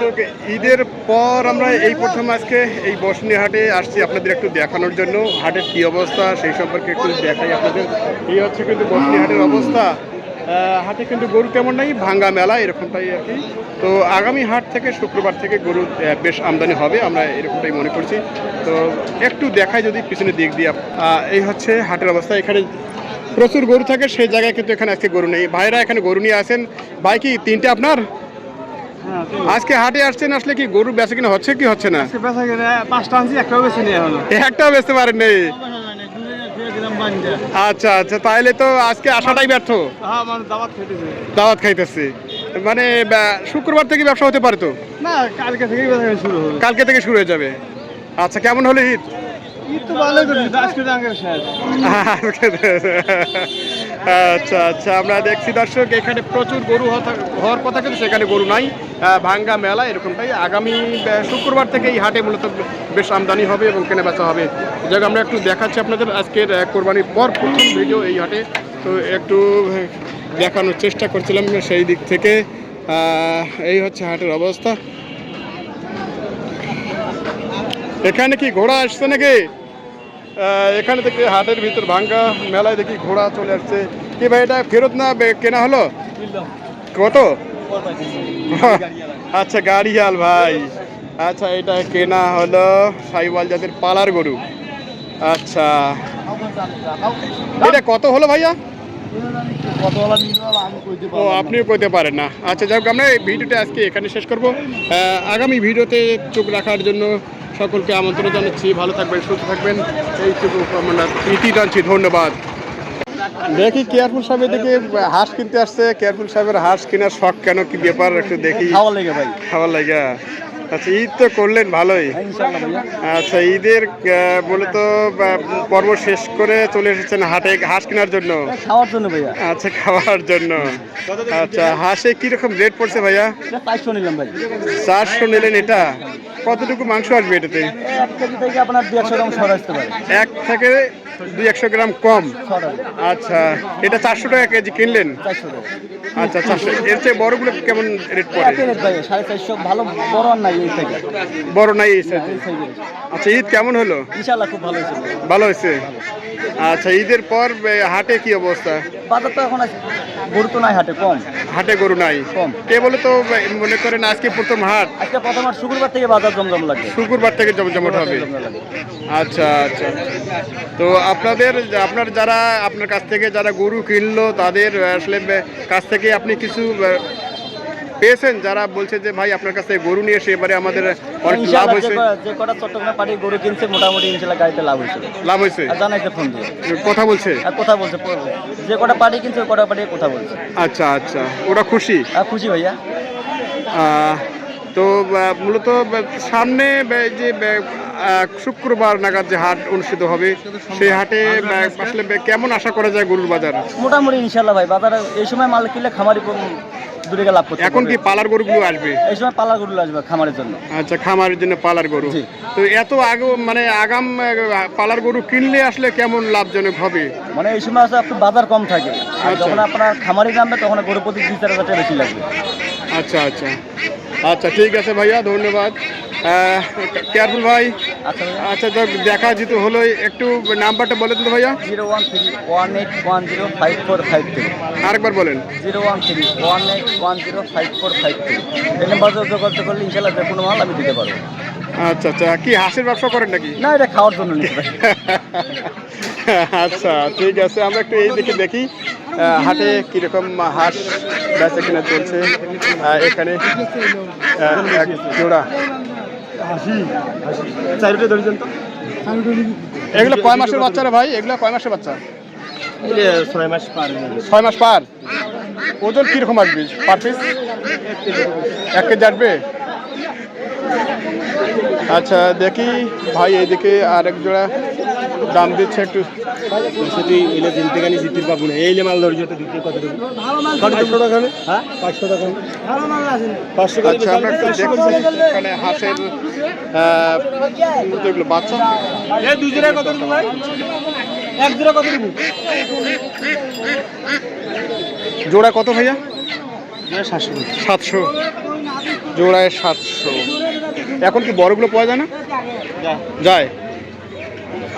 দর্শক, ঈদের পর আমরা এই প্রথম আজকে এই বসনি হাটে আসছি আপনাদের একটু দেখানোর জন্য। হাটের কি অবস্থা সেই সম্পর্কে একটু দেখাই আপনাদের। এই হচ্ছে কিন্তু বসনি হাটের অবস্থা হাটে কিন্তু গরু তেমন নাই, ভাঙ্গা মেলা এরকমটাই আর কি। তো আগামী হাট থেকে শুক্রবার থেকে গরু বেশ আমদানি হবে, আমরা এরকমটাই মনে করছি। তো একটু দেখাই যদি পিছনে দিক দিয়ে। এই হচ্ছে হাটের অবস্থা। এখানে প্রচুর গরু থাকে, সেই জায়গায় কিন্তু এখানে আজকে গরু নেই। ভাইরা এখানে গরু নিয়ে আসেন। ভাই কি, তিনটে আপনার? আজকে হাটে আসছেন আসলে কি গরু বেচা কিনা হচ্ছে কি হচ্ছে না? বেচা কিনে পাঁচটা আনছি একটাও বেশি নেই একটাও বেচতে পারেন নেই আচ্ছা আচ্ছা তাইলে তো আজকে আসাটাই ব্যর্থ। হ্যাঁ মানে দাওয়াত খাইতেছি। মানে শুক্রবার থেকে ব্যবসা হতে পারে তো? না কালকে কিনা শুরু হবে। কালকে থেকে শুরু হয়ে যাবে। আচ্ছা কেমন হলো ঈদ? ঈদ তো করেছি আজকে আচ্ছা আচ্ছা আমরা দেখছি দর্শক, এখানে প্রচুর গরু হওয়ার কথা কিন্তু সেখানে গরু নাই। ভাঙ্গা মেলা এরকমটাই। আগামী শুক্রবার থেকে এই হাটে মূলত বেশ আমদানি হবে এবং কেনা বেচা হবে যাক আমরা একটু দেখাচ্ছি আপনাদের আজকের কোরবানির পর প্রথম ভিডিও এই হাটে। তো একটু দেখানোর চেষ্টা করছিলাম সেই দিক থেকে। এই হচ্ছে হাটের অবস্থা। এখানে কি ঘোড়া আসছে নাকি? এখানে থেকে হাটের ভিতর ভাঙ্গা মেলায় দেখি ঘোড়া চলে আসছে। কি ভাই এটা ফেরত না কেনা হলো? কত? আচ্ছা গাড়িয়াল ভাই। আচ্ছা এটা কেনা হলো সাইওয়াল জাতের পালার গরু। আচ্ছা। এটা কত হলো ভাইয়া? ও আপনিও কইতে পারেন না। আচ্ছা যাই হোক আমরা এই ভিডিওটা আজকে এখানে শেষ করব। আগামী ভিডিওতে চোখ রাখার জন্য সকলকে আমন্ত্রণ জানাচ্ছি। ভালো থাকবেন সুস্থ থাকবেন। এইটুকু আমরা ইতি টানছি ধন্যবাদ। দেখি কেয়ারফুল সাহেবের দিকে হাঁস কিনতে আসছে। কেয়ারফুল সাহেবের হাঁস কেনার শখ কেন কি ব্যাপার একটু দেখি। খাওয়া লাগে ভাই। খাওয়ার লাগা। আচ্ছা ঈদ তো করলেন ভালোই। আচ্ছা ঈদের মূলত পর্ব শেষ করে চলে এসেছেন হাটে হাঁস কেনার জন্য। খাওয়ার জন্য ভাইয়া। আচ্ছা খাওয়ার জন্য। আচ্ছা হাঁসে কীরকম রেট পড়ছে ভাইয়া? চারশো নিলাম ভাই। চারশো নিলেন এটা। কতটুকু মাংস আসবে এটাতে? এক থেকে আপনার এক থেকে দুই একশো গ্রাম কম। আচ্ছা এটা চারশো টাকা কেজি কিনলেন? আচ্ছা চারশো। এর চেয়ে বড়গুলো কেমন রেট পড়ে? সাড়ে চারশো। ভালো বড় নাই এই থেকে বড় নাই আচ্ছা ঈদ কেমন হলো? ইনশাআল্লাহ খুব ভালো হয়েছে। ভালো হয়েছে? আচ্ছা ঈদের পর হাটে কি অবস্থা? বাজার তো এখন গরু তো নাই হাটে কম। হাটে গরু নাই? কম। কে বলে তো মনে করেন আজকে প্রথম হাট? আজকে প্রথম আর শুক্রবার থেকে বাজার জমজম লাগবে শুক্রবার থেকে জমজমট হবে? আচ্ছা আচ্ছা। তো আপনাদের আপনার যারা আপনার কাছ থেকে যারা গরু কিনলো তাদের আসলে কাছ থেকে আপনি কিছু পেয়েছেন? যারা বলছে যে ভাই আপনার কাছে গরু নিয়ে এসে এবারে আমাদের অনেক লাভ হয়েছে। যে কটা- চট্টগ্রাম পার্টি গরু কিনছে মোটামুটি ইনশাল্লাহ গাড়িতে লাভ হয়েছে। লাভ হয়েছে? জানাইছে ফোন দিয়ে। কথা বলছে? আর কথা বলছে যে কটা পার্টি কিনছে ওই কটা পার্টি কথা বলছে। আচ্ছা আচ্ছা। ওরা খুশি? আর খুশি ভাইয়া? তো মূলত সামনে যে শুক্রবার নাগাদ যে হাট অনুষ্ঠিত হবে সেই হাটে আসলে কেমন আশা করা যায় গরুর বাজার? মোটামুটি ইনশাল্লাহ ভাই বাজারে এই সময় মাল কিনলে খামারি দূরে লাভ করতে এখন কি পালার গরুগুলো আসবে? এই সময় পালা গরু আসবে খামারের জন্য। আচ্ছা খামারের জন্য পালার গরু। তো এত আগে মানে আগাম পালার গরু কিনলে আসলে কেমন লাভজনক হবে? মানে এই সময় একটু বাজার কম থাকে। আর আচ্ছা। যখন আপনার খামারি নামবে তখন গরু প্রতি দুই চার হাজার বেশি লাগবে। আচ্ছা আচ্ছা। আচ্ছা ঠিক আছে ভাইয়া ধন্যবাদ। কেয়ারফুল ভাই। আচ্ছা আচ্ছা তো দেখা যেহেতু হলো একটু নাম্বারটা বলে দিন তো ভাইয়া। Zero one three one eight one zero five four five three. আরেকবার বলেন। Zero one three one eight one zero five four five three. এই নাম্বার যোগাযোগ করলে ইনশাল্লাহ যে কোনো মাল আমি দিতে পারব। আচ্ছা আচ্ছা কি হাঁসের ব্যবসা করেন নাকি? না এটা খাওয়ার জন্য আচ্ছা ঠিক আছে আমরা একটু এই দিকে দেখি হাটে কীরকম হাঁস বেচা কিনা চলছে এখানে এক জোড়া। চারটে ধরেছেন তো। এগুলো কয় মাসের বাচ্চারা ভাই? এগুলো কয় মাসের বাচ্চা? ছয় মাস পার ছয় মাস পার? ওজন কীরকম আসবে? পার পিস এক কেজি আসবে? আচ্ছা দেখি ভাই এইদিকে আরেক জোড়া দাম দিচ্ছে একটু। সেটি এলে দিন থেকে জিতির পাবো না। এই মাল ধরে যেতে দিতে কত পাঁচশো টাকা হ্যাঁ? পাঁচশো টাকা। পাঁচশো আচ্ছা আমরা একটু দেখছি এখানে হাঁসের আহ, যেগুলো বাচ্চা। এই দুই জোড়া কত দেবো ভাই? এক জোড়া কত দেবো জোড়া কত ভাইয়া? সাতশো। সাতশো। জোড়ায় সাতশো। এখন কি বড়গুলো পাওয়া যায় না? যায়।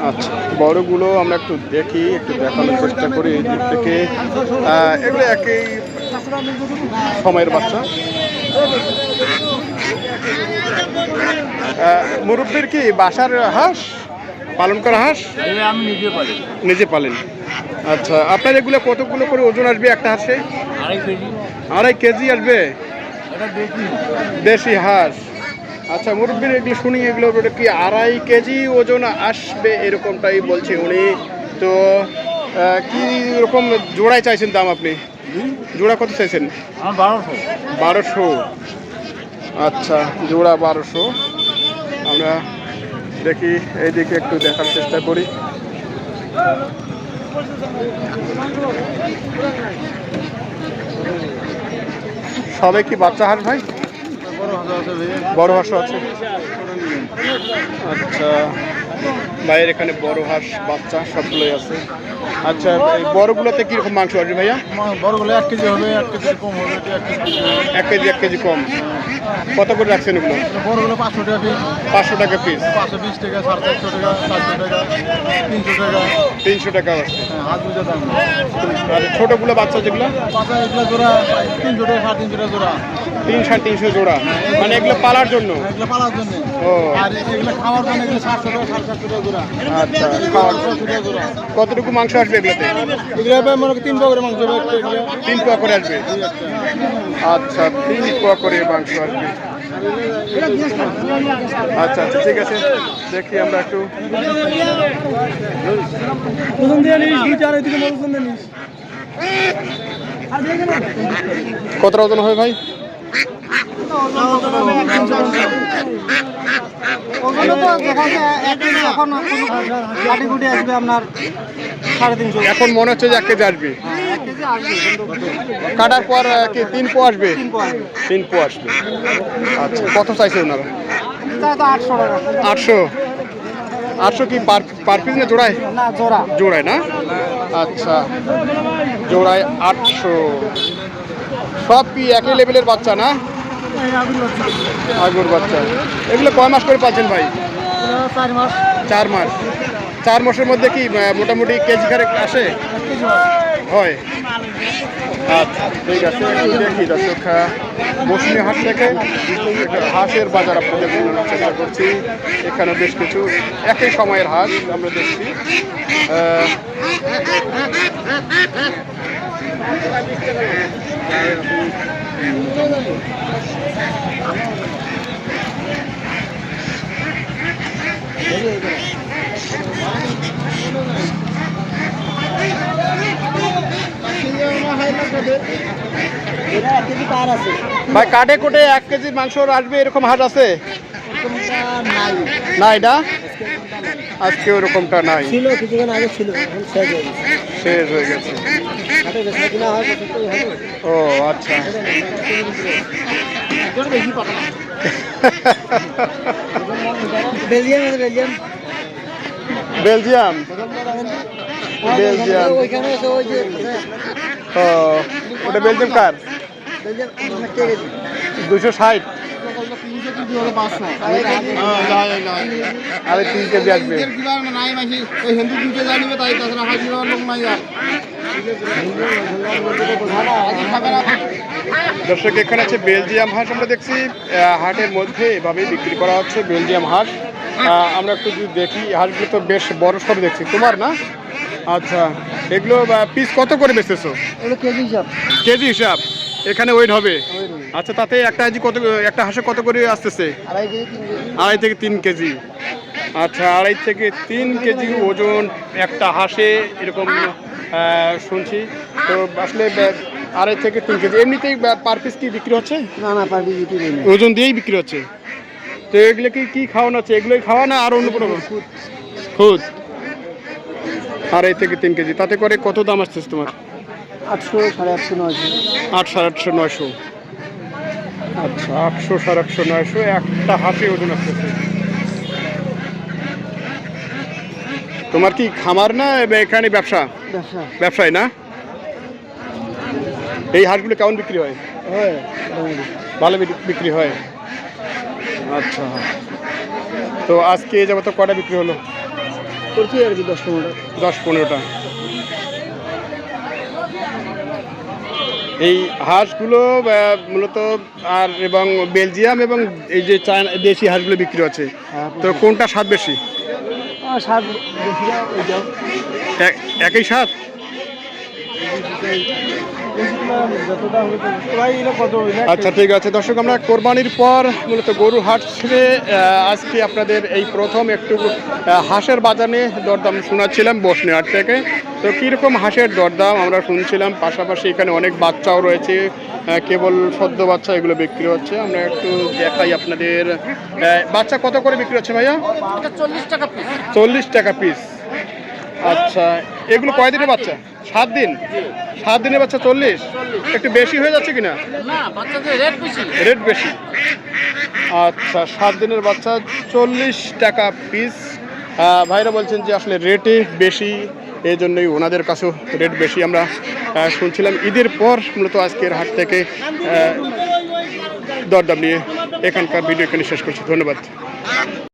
আচ্ছা বড়গুলো আমরা একটু দেখি একটু দেখানোর চেষ্টা করি এই দিক থেকে। এগুলো একই সময়ের বাচ্চা। মুরব্বির কি বাসার হাঁস? পালন করা হাঁস? আমি নিজে পারি নিজে পালেন। আচ্ছা আপনার এগুলো কতগুলো করে ওজন আসবে একটা হাঁসে? আড়াই কেজি। আসবে? দেশি। হাঁস। আচ্ছা মুরব্বীর এগুলো শুনি এগুলো কি আড়াই কেজি ওজন আসবে এরকমটাই বলছে উনি। তো কি রকম জোড়ায় চাইছেন দাম আপনি? জোড়া কত চাইছেন? বারোশো। বারোশো। আচ্ছা জোড়া বারোশো। আমরা দেখি এইদিকে একটু দেখার চেষ্টা করি। সবে কি বাচ্চা হাঁস ভাই? বড় হাঁসও আছে। আচ্ছা ভাইয়ের এখানে বড় হাঁস বাচ্চা সবগুলোই আছে। আচ্ছা এই বড়গুলোতে কীরকম মাংস আছে ভাইয়া? বড়গুলো এক কেজি হবে এক কেজি কম হবে এক কেজি এক কেজি এক কেজি কম। কত করে রাখছেন এগুলো? বড়গুলো পাঁচশো টাকা পিস পাঁচশো টাকা পিস পাঁচশো বিশ টাকা সাড়ে চারশো টাকা চারশো টাকা তিনশো টাকা। তিনশো টাকা আছে। হ্যাঁ আর ছোটোগুলো বাচ্চা যেগুলো? এগুলো জোড়া তিনশো টাকা সাড়ে তিনশো টাকা জোড়া। তিন সাড়ে তিনশো জোড়া। মানে এগুলো পালার জন্য? এগুলো পালার জন্য। ও। আর এগুলো খাওয়ার জন্য এগুলো সাতশো টাকা সাড়ে সাতশো টাকা জোড়া। আচ্ছা খাওয়ার জোড়া। কতটুকু মাংস আসবে এগুলোতে? এগুলো মনে করি তিন পকের মাংস হবে। তিন পোয়া করে আসবে? আচ্ছা তিন পোয়া করে মাংস আসবে। আচ্ছা আচ্ছা ঠিক আছে। দেখি আমরা একটু। কতটা ওজন হয় ভাই? এখন আপনার সাড়ে তিনশো এখন মনে হচ্ছে যে এক কেজি আসবে। কাটার পর কি তিন পো আসবে? তিন পো আসবে। আচ্ছা কত চাইছে ওনারা? আটশো। আটশো আটশো কি পার পিস না জোড়ায়? জোড়ায় না? আচ্ছা জোড়ায় আটশো। সব কি একই লেভেলের বাচ্চা না? আগুর বাচ্চা। এগুলো কয় মাস করে পাচ্ছেন ভাই? চার মাস। চার মাস চার মাসের মধ্যে কি মোটামুটি কেজি খারেক আসে? হয়। আচ্ছা ঠিক আছে থেকে হাঁসের বাজার আপনাদের চেষ্টা করছি। এখানে বেশ কিছু একই সময়ের হাঁস আমরা দেখছি। আহ, ভাই কাটে কোটে এক কেজি মাংস আসবে এরকম হাঁস আছে? নাই না? আজকে ওরকমটা নাই। ছিল কিছুক্ষণ আগে ছিল শেষ হয়ে গেছে। শেষ হয়ে গেছে। হাটে বেচা কিনা হয় ও আচ্ছা। Belgium Belgium. বেলজিয়াম? বেলজিয়াম। ও ওটা বেলজিয়াম কার? গেছে? দুশো ষাট। আরে তিন কেজি আসবে। দর্শক এখানে আছে বেলজিয়াম হাঁস। আমরা দেখছি হাটের মধ্যে এভাবে বিক্রি করা হচ্ছে বেলজিয়াম হাঁস। আমরা একটু যদি দেখি হাঁসগুলো তো বেশ বড় সড়ো দেখছি। তোমার না? আচ্ছা এগুলো পিস কত করে বেচতেছো? কেজি হিসাব। কেজি হিসাব। এখানে ওয়েট হবে? আচ্ছা তাতে একটা কেজি কত একটা হাঁসে কত করে আসতেছে? আড়াই থেকে তিন কেজি। আচ্ছা আড়াই থেকে তিন কেজি ওজন একটা হাঁসে এরকম শুনছি। তো আসলে আড়াই থেকে তিন কেজি। এমনিতেই পার পিস কি বিক্রি হচ্ছে? না না পার তিন কেজি ওজন দিয়েই বিক্রি হচ্ছে। তো এগুলো কি কি খাওয়ানো আছে এগুলোই খাওয়া না আর অন্য কোনো খুদ। আড়াই থেকে তিন কেজি। তাতে করে কত দাম আসতেছে তোমার? আটশো সাড়ে আটশো নয়শো। আট সাড়ে আটশো নয়শো। আচ্ছা আটশো সাড়ে আটশো নয়শো। একটা হাতে ওজন আসতেছে। তোমার কি খামার না এখানে ব্যবসা? ব্যবসা। ব্যবসায় না? এই হাঁসগুলো কেমন বিক্রি হয়? হয় ভালো বিক্রি হয়? আচ্ছা। তো আজকে এ তো কটা বিক্রি হলো? করছি আর কি দশ পনেরোটা। দশ পনেরোটা। এই হাঁসগুলো মূলত আর এবং বেলজিয়াম এবং এই যে চায়না দেশি হাঁসগুলো বিক্রি হচ্ছে। তো কোনটা স্বাদ বেশি? স্বাদ একই স্বাদ হইলে আচ্ছা ঠিক আছে। দর্শক আমরা কোরবানির পর মূলত গরু হাট ছেড়ে আজকে আপনাদের এই প্রথম একটু হাঁসের বাজারে দরদাম শোনাচ্ছিলাম বসনি হাট থেকে। তো কীরকম হাঁসের দরদাম আমরা শুনছিলাম? পাশাপাশি এখানে অনেক বাচ্চাও রয়েছে। কেবল সদ্য বাচ্চা এগুলো বিক্রি হচ্ছে। আমরা একটু দেখাই আপনাদের। বাচ্চা কত করে বিক্রি হচ্ছে ভাইয়া? চল্লিশ টাকা পিস চল্লিশ টাকা পিস আচ্ছা এগুলো কয়দিনের বাচ্চা? সাত দিন? সাত দিনের বাচ্চা চল্লিশ? একটু বেশি হয়ে যাচ্ছে কিনা? না রেট বেশি। আচ্ছা সাত দিনের বাচ্চা চল্লিশ টাকা পিস ভাইরা বলছেন যে আসলে রেটে বেশি এই জন্যই ওনাদের কাছেও রেট বেশি। আমরা শুনছিলাম ঈদের পর মূলত আজকের হাট থেকে দরদাম নিয়ে এখানকার ভিডিও এখানে শেষ করছি। ধন্যবাদ।